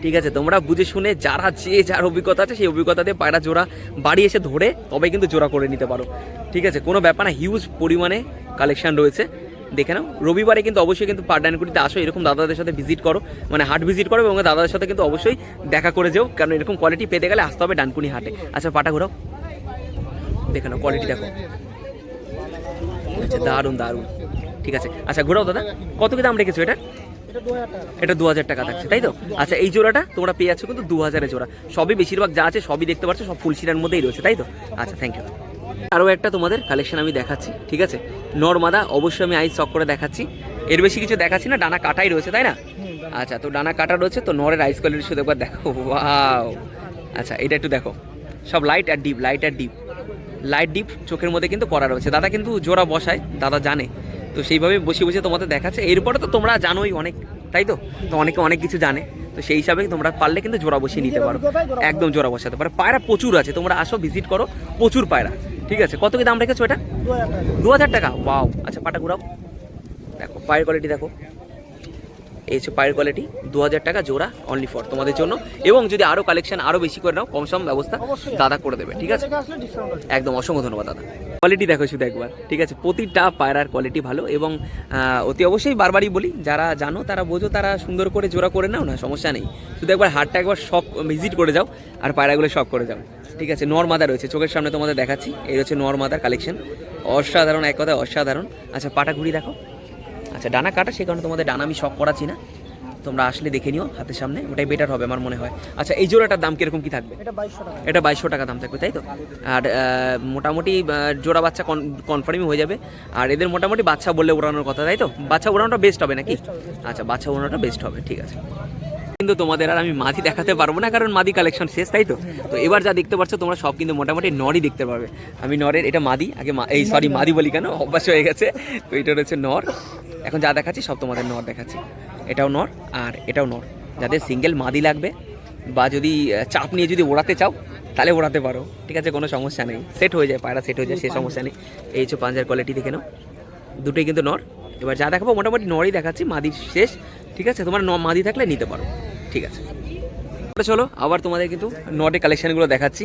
ঠিক আছে, তোমরা বুঝে শুনে যারা যে যার অভিজ্ঞতা আছে সেই অভিজ্ঞতা দিয়ে পায়রা জোড়া বাড়ি এসে ধরে তবে কিন্তু জোড়া করে নিতে পারো। ঠিক আছে, কোনো ব্যাপার না হিউজ পরিমাণে কালেকশন রয়েছে। দেখে নাও, রবিবারে কিন্তু অবশ্যই কিন্তু পার ডানকুনিতে আসো, এরকম দাদাদের সাথে ভিজিট করো মানে হাট ভিজিট করো এবং দাদাদের সাথে কিন্তু অবশ্যই দেখা করে যেও, কারণ এরকম কোয়ালিটি পেতে গেলে আসতে হবে ডানকুনি হাটে। আচ্ছা পাটা ঘোরাও। দেখে নাও কোয়ালিটি দেখো। আচ্ছা দারুণ দারুণ। ঠিক আছে আচ্ছা ঘোরাও দাদা। কত কি দাম রেখেছো এটা? এটা দু হাজার টাকা থাকছে, তাই তো? আচ্ছা এই জোড়াটা তোমরা পেয়ে যাচ্ছ কিন্তু দু হাজারের জোড়া। সবই বেশিরভাগ যা আছে সবই দেখতে পাচ্ছ সব ফুলশিরার মধ্যেই রয়েছে, তাই তো? আচ্ছা থ্যাংক ইউ আরও একটা তোমাদের কালেকশন আমি দেখাচ্ছি, ঠিক আছে? নর্মাদা, অবশ্যই আমি আইস চক করে দেখাচ্ছি। এর বেশি কিছু দেখাচ্ছি না, ডানা কাটাই রয়েছে, তাই না? আচ্ছা তো ডানা কাটা রয়েছে, তো নরের আইস কোয়ালিটি শুধু একবার দেখো ওয়াও আচ্ছা এটা একটু দেখো। সব লাইট আর ডিপ লাইট আর ডিপ লাইট ডিপ চোখের মধ্যে কিন্তু করা রয়েছে। দাদা কিন্তু জোড়া বসায়, দাদা জানে। তো সেইভাবে বসে বসে তোমাদের দেখাচ্ছে। এরপরে তো তোমরা জানোই অনেক তাই তো? তো অনেকে অনেক কিছু জানে। তো সেই হিসাবে তোমরা পারলে কিন্তু জোড়া বসিয়ে নিতে পারো। একদম জোড়া বসাতে পারো। পায়রা প্রচুর আছে তোমরা আসো ভিজিট করো। প্রচুর পায়রা ঠিক আছে? কত কি দাম রেখেছো এটা? দু হাজার টাকা। ওয়াও। আচ্ছা পাটা ঘুরাও। দেখো পায়ের কোয়ালিটি দেখো। এই হচ্ছে পায়ের কোয়ালিটি দু হাজার টাকা জোড়া অনলি ফর তোমাদের জন্য। এবং যদি আরও কালেকশন আরও বেশি করে নাও কম সম ব্যবস্থা দাদা করে দেবে ঠিক আছে? একদম অসংখ্য ধন্যবাদ দাদা। কোয়ালিটি দেখো শুধু একবার ঠিক আছে? প্রতিটা পায়রার কোয়ালিটি ভালো এবং অতি অবশ্যই বারবারই বলি যারা জানো তারা বোঝো তারা সুন্দর করে জোড়া করে নাও না সমস্যা নেই। শুধু একবার হাটটা একবার সব ভিজিট করে যাও আর পায়রাগুলো সব করে যাও ঠিক আছে? নর্মাদা রয়েছে চোখের সামনে তোমাদের দেখাচ্ছি এই হচ্ছে নর্মাদার কালেকশন অসাধারণ এক কথায় অসাধারণ। আচ্ছা পাটা ঘুরি দেখো। আচ্ছা ডানা কাটা সেই কারণে তোমাদের ডানা আমি শখ করাচ্ছি না। তোমরা আসলে দেখে নিও হাতের সামনে ওটাই বেটার হবে আমার মনে হয়। আচ্ছা এই জোড়াটার দাম কীরকম কি থাকবে? এটা বাইশশো টাকা। এটা বাইশশো টাকা দাম থাকবে তাই তো? আর মোটামুটি জোড়া বাচ্চা কনফার্মই হয়ে যাবে। আর এদের মোটামুটি বাচ্চা বললে ওড়ানোর কথা তাই তো? বাচ্চা ওড়ানোটা বেস্ট হবে নাকি? আচ্ছা বাচ্চা ওড়ানোটা বেস্ট হবে ঠিক আছে। কিন্তু তোমাদের আর আমি মাদি দেখাতে পারব না কারণ মাদি কালেকশন শেষ তাই তো? তো এবার যা দেখতে পাচ্ছ তোমরা সব কিন্তু মোটামুটি নরই দেখতে পারবে আমি নরের এটা মাদি আগে এই সরি মাদি বলি কেন? অভ্যাস হয়ে গেছে। তো এটা রয়েছে নর। এখন যা দেখাচ্ছি সব তোমাদের নর দেখাচ্ছি। এটাও নর আর এটাও নর। যাদের সিঙ্গেল মাদি লাগবে বা যদি চাপ নিয়ে যদি ওড়াতে চাও তাহলে ওড়াতে পারো। ঠিক আছে কোনো সমস্যা নেই। সেট হয়ে যায় পায়রা সেট হয়ে যায় সে সমস্যা নেই। এই হচ্ছে পাঞ্জার কোয়ালিটি দেখে নাও। দুটোই কিন্তু নর। এবার যা দেখাবো মোটামুটি নরই দেখাচ্ছি মাদির শেষ। ঠিক আছে তোমার ন মাদি থাকলে নিতে পারো। ঠিক আছে। চলো আবার তোমাদের কিন্তু নটে কালেকশানগুলো দেখাচ্ছি।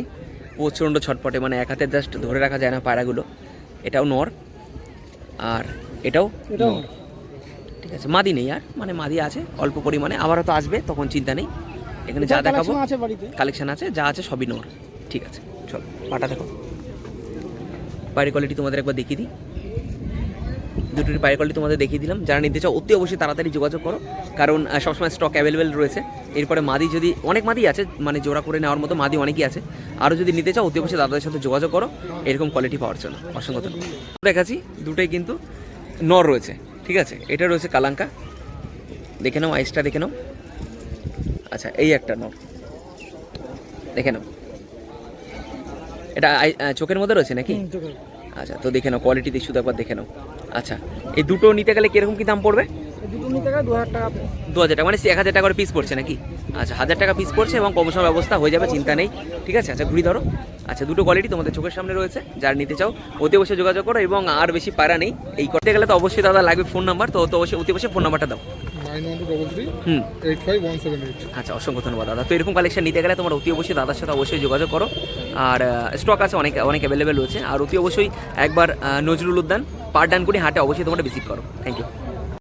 প্রচণ্ড ছটপটে মানে এক হাতে জাস্ট ধরে রাখা যায় না পায়রাগুলো। এটাও নর। আর এটাও নর। ঠিক আছে মাদি নেই আর মানে মাদি আছে অল্প পরিমাণে আবারও তো আসবে তখন চিন্তা নেই। এখানে যা দেখাবো আছে বাড়িতে। কালেকশন আছে যা আছে সবই নোর। ঠিক আছে চলো পাটা দেখো। পায়ের কোয়ালিটি তোমাদের একবার দেখিয়ে দিই। দুটোর পায়ের কোয়ালিটি তোমাদের দেখিয়ে দিলাম। যারা নিতে চাও অতি অবশ্যই তাড়াতাড়ি যোগাযোগ করো। কারণ সবসময় স্টক অ্যাভেলেবেল রয়েছে। এরপরে মাদি যদি অনেক মাদি আছে মানে জোড়া করে নেওয়ার মতো মাদি অনেকই আছে। আরও যদি নিতে চাও অতি অবশ্যই দাদাদের সাথে যোগাযোগ করো। এরকম কোয়ালিটি পাওয়ার জন্য। অসংখ্য ধন্যবাদ দেখাচ্ছি দুটোই কিন্তু নর রয়েছে। ঠিক আছে? এটা রয়েছে কালাঙ্কা। দেখে নাও আইসটা দেখে নাও। আচ্ছা এই একটা নাও। দেখে নাও। এটা চোখের মধ্যে রয়েছে নাকি? আচ্ছা তো দেখে নাও কোয়ালিটি শুধু একবার দেখে নাও। আচ্ছা এই দুটো নিতে গেলে কীরকম কী দাম পড়বে? দুটো নিতে গেলে দু হাজার টাকা পড়ে। দু হাজার টাকা মানে এক হাজার টাকা করে পিস পড়ছে নাকি? আচ্ছা হাজার টাকা পিস পড়ছে এবং কমিশন ব্যবস্থা হয়ে যাবে চিন্তা নেই। ঠিক আছে? আচ্ছা ঘুরি ধরো। আচ্ছা দুটো কোয়ালিটি তোমাদের চোখের সামনে রয়েছে যার নিতে চাও অতি অবশ্যই যোগাযোগ করো এবং আর বেশি পারা নেই। এই করতে গেলে তো অবশ্যই দাদা লাগবে ফোন নাম্বার তো তো অবশ্যই অতি অবশ্যই ফোন নাম্বারটা দাও। আচ্ছা অসংখ্য ধন্যবাদ দাদা। তো এরকম কালেকশন নিতে গেলে তোমার অতি অবশ্যই দাদার সাথে অবশ্যই যোগাযোগ করো। আর স্টক আছে অনেক অনেক অ্যাভেলেবেল রয়েছে। আর অতি অবশ্যই একবার নজরুল উদ্যান পার ডানকুনি হাটে অবশ্যই তোমরা ভিজিট করো। Thank you